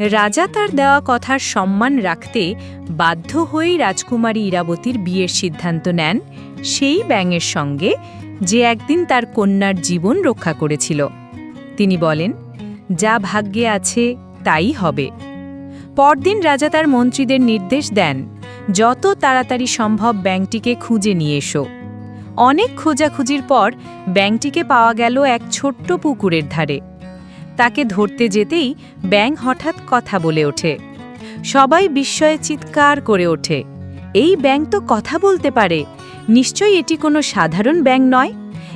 রাজা তার দেওয়া কথার সম্মান রাখতে বাধ্য হয়েই রাজকুমারী ইরাবতীর বিয়ের সিদ্ধান্ত নেন সেই ব্যাঙের সঙ্গে যে একদিন তার কন্যার জীবন রক্ষা করেছিল। তিনি বলেন, যা ভাগ্যে আছে, তাই হবে। পরদিন রাজা তার মন্ত্রীদের নির্দেশ দেন, যত তাড়াতাড়ি সম্ভব ব্যাংকটিকে খুঁজে নিয়ে এসো। অনেক খোঁজাখুঁজির পর ব্যাংকটিকে পাওয়া গেল এক ছোট্ট পুকুরের ধারে। তাকে ধরতে যেতেই ব্যাং হঠাৎ কথা বলে ওঠে। সবাই বিস্ময়ে চিৎকার করে ওঠে। এই ব্যাং তো কথা বলতে পারে। নিশ্চয়ই এটি কোনো সাধারণ ব্যাং নয়।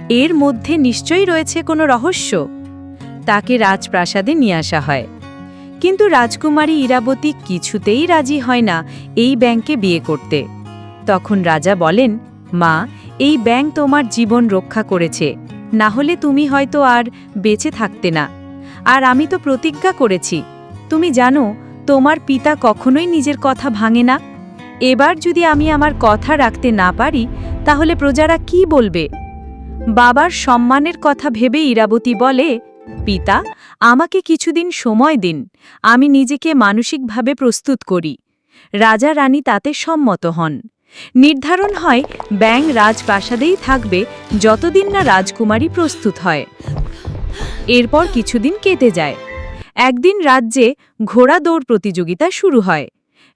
এর মধ্যে নিশ্চয়ই রয়েছে কোনো রহস্য। তাকে রাজপ্রাসাদে নিয়ে আসা হয়। কিন্তু রাজকুমারী ইরাবতী কিছুতেই রাজি হয় না এই ব্যাংকে বিয়ে করতে। তখন রাজা বলেন, মা, এই ব্যাং তোমার জীবন রক্ষা করেছে। না হলে তুমি হয়তো আর বেঁচে থাকতে না। আর আমি তো প্রতিজ্ঞা করেছি। তুমি জানো, তোমার পিতা কখনোই নিজের কথা ভাঙে না। এবার যদি আমি আমার কথা রাখতে না পারি, তাহলে প্রজারা কি বলবে? বাবার সম্মানের কথা ভেবে ইরাবতী বলে, পিতা, আমাকে কিছুদিন সময় দিন, আমি নিজেকে মানসিকভাবে প্রস্তুত করি। রাজা রানী তাতে সম্মত হন। নির্ধারণ হয় ব্যাং রাজপ্রাসাদেই থাকবে, যতদিন না রাজকুমারী প্রস্তুত হয়। এরপর কিছুদিন কেটে যায়। একদিন রাজ্যে ঘোড়া দৌড় প্রতিযোগিতা শুরু হয়।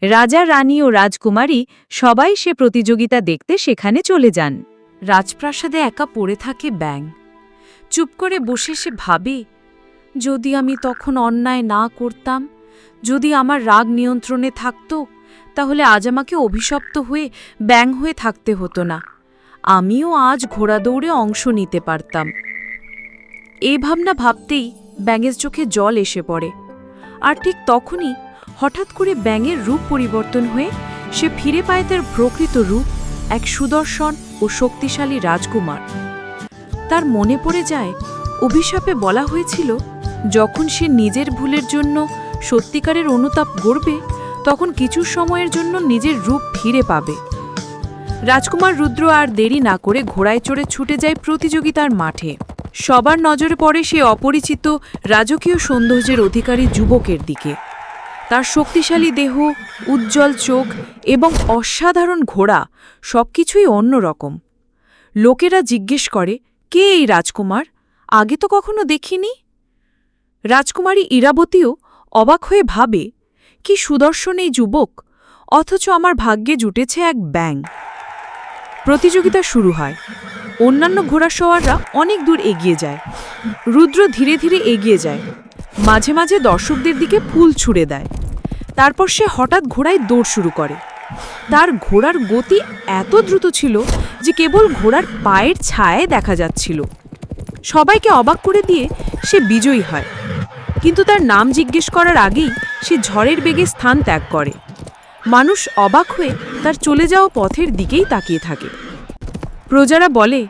রাজা, রানী ও রাজকুমারী সবাই সে প্রতিযোগিতা দেখতে সেখানে চলে যান। রাজপ্রাসাদে একা পড়ে থাকে ব্যাং চুপ করে বসে সে ভাবে, যদি আমি তখন অন্যায় না করতাম, যদি আমার রাগ নিয়ন্ত্রণে থাকতো, তাহলে আজ আমাকে অভিশপ্ত হয়ে ব্যাং হয়ে থাকতে হতো না। আমিও আজ ঘোড়া দৌড়ে অংশ নিতে পারতাম। এই ভাবনা ভাবতেই ব্যাঙের চোখে জল এসে পড়ে। আর ঠিক তখনই হঠাৎ করে ব্যাঙের রূপ পরিবর্তন হয়ে সে ফিরে পায় তার প্রকৃত রূপ এক সুদর্শন ও শক্তিশালী রাজকুমার। তার মনে পড়ে যায়, অভিশাপে বলা হয়েছিল, যখন সে নিজের ভুলের জন্য সত্যিকারের অনুতাপ গড়বে, তখন কিছু সময়ের জন্য নিজের রূপ ফিরে পাবে। রাজকুমার রুদ্র আর দেরি না করে ঘোড়ায় চড়ে ছুটে যায় প্রতিযোগিতার মাঠে। সবার নজরে পড়ে সে অপরিচিত রাজকীয় সৌন্দর্যের অধিকারী যুবকের দিকে। তার শক্তিশালী দেহ, উজ্জ্বল চোখ এবং অসাধারণ ঘোড়া সবকিছুই অন্যরকম। লোকেরা জিজ্ঞেস করে, কে এই রাজকুমার? আগে তো কখনো দেখিনি? রাজকুমারী ইরাবতীও অবাক হয়ে ভাবে, কি সুদর্শন এই যুবক? অথচ আমার ভাগ্যে জুটেছে এক ব্যাং প্রতিযোগিতা শুরু হয়। অন্যান্য ঘোড়াসওয়াররা অনেক দূর এগিয়ে যায়। রুদ্র ধীরে ধীরে এগিয়ে যায়। মাঝে মাঝে দর্শকদের দিকে ফুল ছুড়ে দেয়। তারপর সে হঠাৎ ঘোড়ায় দৌড় শুরু করে। তার ঘোড়ার গতি এত দ্রুত ছিল যে কেবল ঘোড়ার পায়ের ছায়ায় দেখা যাচ্ছিল। সবাইকে অবাক করে দিয়ে সে বিজয়ী হয়। কিন্তু তার নাম জিজ্ঞেস করার আগেই সে ঝড়ের বেগে স্থান ত্যাগ করে। মানুষ অবাক হয়ে তার চলে যাওয়া পথের দিকেই তাকিয়ে থাকে। প্রজারা বলে,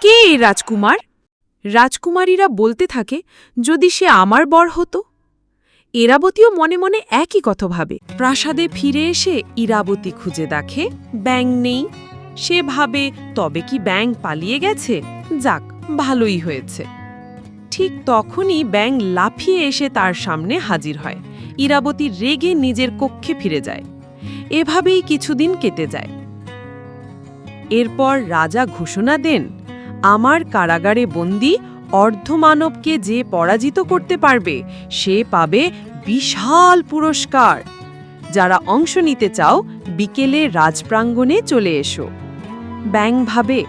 কে এই রাজকুমার? রাজকুমারীরা বলতে থাকে, যদি সে আমার বর হতো? এরাবতীও মনে মনে একই কথা ভাবে। প্রাসাদে ফিরে এসে ইরাবতী খুঁজে দেখে ব্যাং নেই। সে ভাবে, তবে কি ব্যাং পালিয়ে গেছে? যাক, ভালোই হয়েছে। ঠিক তখনই ব্যাং লাফিয়ে এসে তার সামনে হাজির হয়। ইরাবতী রেগে নিজের কক্ষে ফিরে যায়। এভাবেই কিছুদিন কেটে যায়। এরপর রাজা ঘোষণা দেন, আমার কারাগারে বন্দি অর্ধমানবকে যে পরাজিত করতে পারবে, সে পাবে বিশাল পুরস্কার। যারা অংশ নিতে চাও, বিকেলে রাজপ্রাঙ্গণে চলে এসো। ব্যাং ভাবে,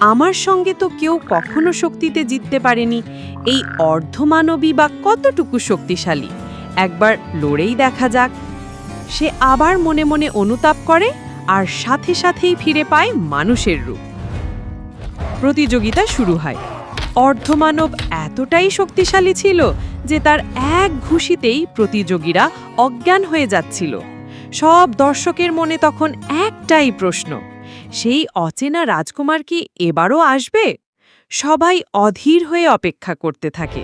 আমার সঙ্গে তো কেউ কখনো শক্তিতে জিততে পারেনি। এই অর্ধমানবী বা কতটুকু শক্তিশালী? একবার লড়েই দেখা যাক। সে আবার মনে মনে অনুতাপ করে আর সাথে সাথেই ফিরে পায় মানুষের রূপ। প্রতিযোগিতা শুরু হয়। অর্ধমানব এতটাই শক্তিশালী ছিল যে তার এক ঘুষিতেই প্রতিযোগীরা অজ্ঞান হয়ে যাচ্ছিল। সব দর্শকের মনে তখন একটাই প্রশ্ন, সেই অচেনা রাজকুমার কি এবারও আসবে? সবাই অধীর হয়ে অপেক্ষা করতে থাকে।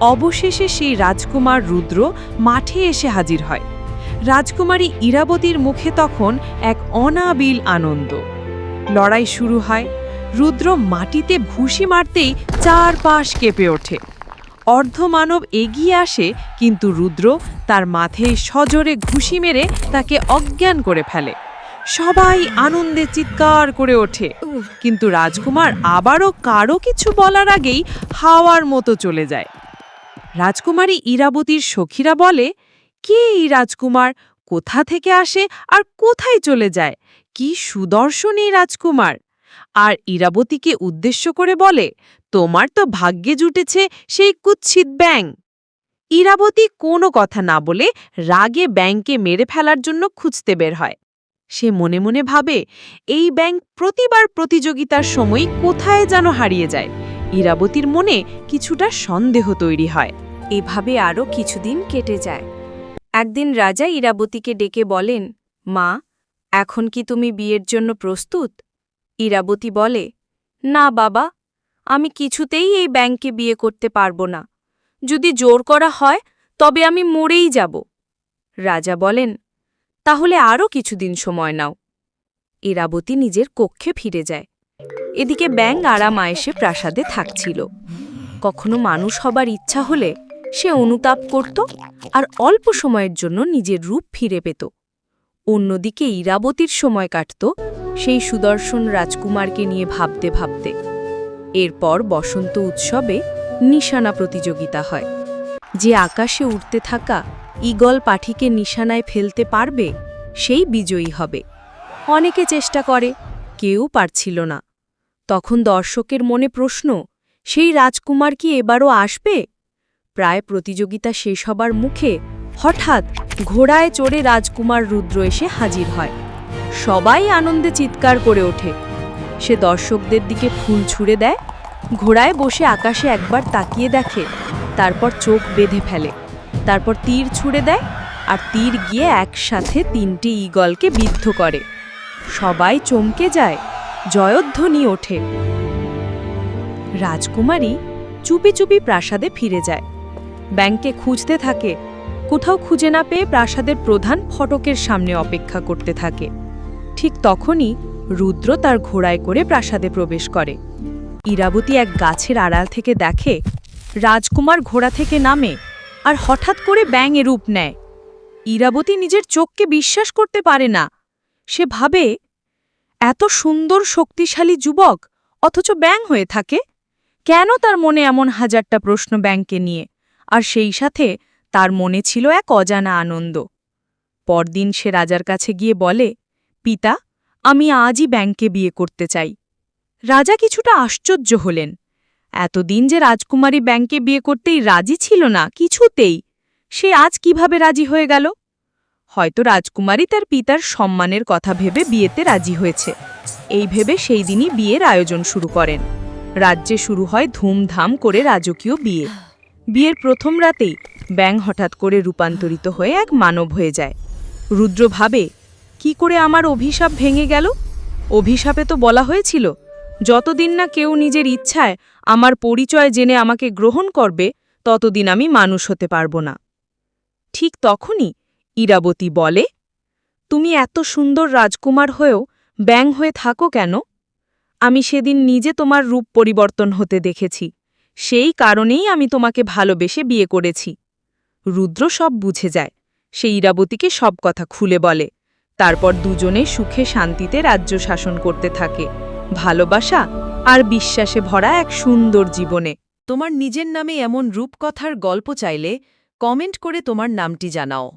অবশেষে সেই রাজকুমার রুদ্র মাঠে এসে হাজির হয়। রাজকুমারী ইরাবতীর মুখে তখন এক অনাবিল আনন্দ। লড়াই শুরু হয়। রুদ্র মাটিতে ভুসি মারতেই চারপাশ কেঁপে ওঠে। অর্ধমানব এগিয়ে আসে, কিন্তু রুদ্র তার মাথায় সজোরে ঘুষি মেরে তাকে অজ্ঞান করে ফেলে। সবাই আনন্দে চিৎকার করে ওঠে। কিন্তু রাজকুমার আবারও কারও কিছু বলার আগেই হাওয়ার মতো চলে যায়। রাজকুমারী ইরাবতীর সখীরা বলে কে এই রাজকুমার? কোথা থেকে আসে আর কোথায় চলে যায়? কি সুদর্শন এই রাজকুমার? আর ইরাবতীকে উদ্দেশ্য করে বলে, তোমার তো ভাগ্যে জুটেছে সেই কুৎসিত ব্যাং ইরাবতী কোনো কথা না বলে রাগে ব্যাংকে মেরে ফেলার জন্য খুঁজতে বের হয়। সে মনে মনে ভাবে, এই ব্যাংক প্রতিবার প্রতিযোগিতার সময় কোথায় যেন হারিয়ে যায়? ইরাবতীর মনে কিছুটা সন্দেহ তৈরি হয়। এভাবে আরও কিছুদিন কেটে যায়। একদিন রাজা ইরাবতীকে ডেকে বলেন, মা, এখন কি তুমি বিয়ের জন্য প্রস্তুত? ইরাবতী বলে, না বাবা, আমি কিছুতেই এই ব্যাংকে বিয়ে করতে পারব না। যদি জোর করা হয়, তবে আমি মরেই যাব। রাজা বলেন, তাহলে আরও কিছুদিন সময় নাও। ইরাবতী নিজের কক্ষে ফিরে যায়। এদিকে ব্যাং আরাম আয়েসে প্রাসাদে থাকছিল। কখনো মানুষ হবার ইচ্ছা হলে সে অনুতাপ করত আর অল্প সময়ের জন্য নিজের রূপ ফিরে পেত। অন্যদিকে ইরাবতীর সময় কাটত সেই সুদর্শন রাজকুমারকে নিয়ে ভাবতে ভাবতে। এরপর বসন্ত উৎসবে নিশানা প্রতিযোগিতা হয়। যে আকাশে উঠতে থাকা ঈগল পাঠিকে নিশানায় ফেলতে পারবে, সেই বিজয়ী হবে। অনেকে চেষ্টা করে, কেউ পারছিল না। তখন দর্শকের মনে প্রশ্ন, সেই রাজকুমার কি এবারও আসবে? প্রায় প্রতিযোগিতা শেষ হবার মুখে হঠাৎ ঘোড়ায় চড়ে রাজকুমার রুদ্র এসে হাজির হয়। সবাই আনন্দে চিৎকার করে ওঠে। সে দর্শকদের দিকে ফুল ছুঁড়ে দেয়, ঘোড়ায় বসে আকাশে একবার তাকিয়ে দেখে, তারপর চোখ বেঁধে ফেলে, তারপর তীর ছুঁড়ে দেয় আর তীর গিয়ে একসাথে তিনটি ঈগলকে বিদ্ধ করে। সবাই চমকে যায়, জয়ধ্বনি ওঠে। রাজকুমারী চুপি চুপি প্রাসাদে ফিরে যায়। ব্যাংকে খুঁজতে থাকে, কোথাও খুঁজে না পেয়ে প্রাসাদের প্রধান ফটকের সামনে অপেক্ষা করতে থাকে। ঠিক তখনই রুদ্র তার ঘোড়ায় করে প্রাসাদে প্রবেশ করে। ইরাবতী এক গাছের আড়াল থেকে দেখে, রাজকুমার ঘোড়া থেকে নামে আর হঠাৎ করে ব্যাঙে রূপ নেয়। ইরাবতী নিজের চোখকে বিশ্বাস করতে পারে না। সে ভাবে, এত সুন্দর, শক্তিশালী যুবক, অথচ ব্যাং হয়ে থাকে? কেন তার মনে এমন হাজারটা প্রশ্ন ব্যাংকে নিয়ে? আর সেই সাথে তার মনে ছিল এক অজানা আনন্দ। পরদিন সে রাজার কাছে গিয়ে বলে, পিতা, আমি আজই ব্যাংকে বিয়ে করতে চাই। রাজা কিছুটা আশ্চর্য হলেন। এতদিন যে রাজকুমারী ব্যাংকে বিয়ে করতেই রাজি ছিল না, কিছুতেই। সে আজ কীভাবে রাজি হয়ে গেল? হয়তো রাজকুমারী তার পিতার সম্মানের কথা ভেবে বিয়েতে রাজি হয়েছে। এই ভেবে সেই দিনই বিয়ের আয়োজন শুরু করেন। রাজ্যে শুরু হয় ধুমধাম করে রাজকীয় বিয়ে। বিয়ের প্রথম রাতেই ব্যাং হঠাৎ করে রূপান্তরিত হয়ে এক মানব হয়ে যায়। রুদ্র ভাবে, কি করে আমার অভিশাপ ভেঙে গেল? অভিশাপে তো বলা হয়েছিল, যতদিন না কেউ নিজের ইচ্ছায় আমার পরিচয় জেনে আমাকে গ্রহণ করবে, ততদিন আমি মানুষ হতে পারব না। ঠিক তখনই ইরাবতী বলে, তুমি এত সুন্দর রাজকুমার হয়েও ব্যাং হয়ে থাকো কেন? আমি সেদিন নিজে তোমার রূপ পরিবর্তন হতে দেখেছি। সেই কারণেই আমি তোমাকে ভালোবেসে বিয়ে করেছি। রুদ্র সব বুঝে যায়। সে ইরাবতীকে সব কথা খুলে বলে। তারপর দুজনে সুখে শান্তিতে রাজ্য শাসন করতে থাকে। ভালোবাসা আর বিশ্বাসে ভরা এক সুন্দর জীবনে। তোমার নিজের নামে এমন রূপকথার গল্প চাইলে কমেন্ট করে তোমার নামটি জানাও।